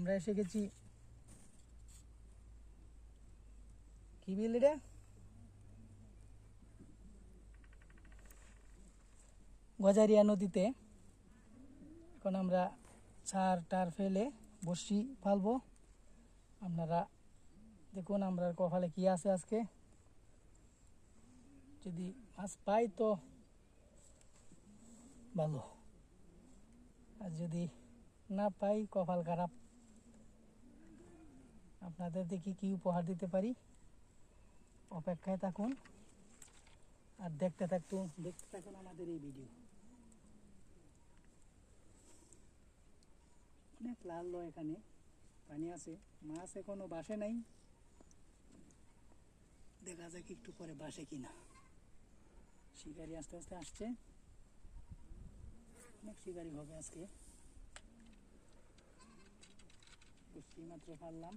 আমরা এসে গেছি। কি বিল এটা? গজারিয়া নদীতে। এখন আমরা ছার টার ফেলে বসি ফালবো। আপনারা দেখুন আমরা কপালে কি আছে আজকে। যদি মাছ পাই তো ভালো। আর যদি না পাই কপাল খারাপ। আপনাদের দেখি কি উপহার দিতে পারি? অপেক্ষায় থাকুন। আর দেখতে থাকুন দেখতে থাকুন আমাদের এই ভিডিও অনেক লাল লো এখানে। পানি আছে। মাছ এখনও বাসে নাই। দেখা যাক একটু পরে বাসে কিনা। শিকারি আস্তে আস্তে আসছে। অনেক শিকারি হবে আজকে। বুঝতেই মাত্র পারলাম।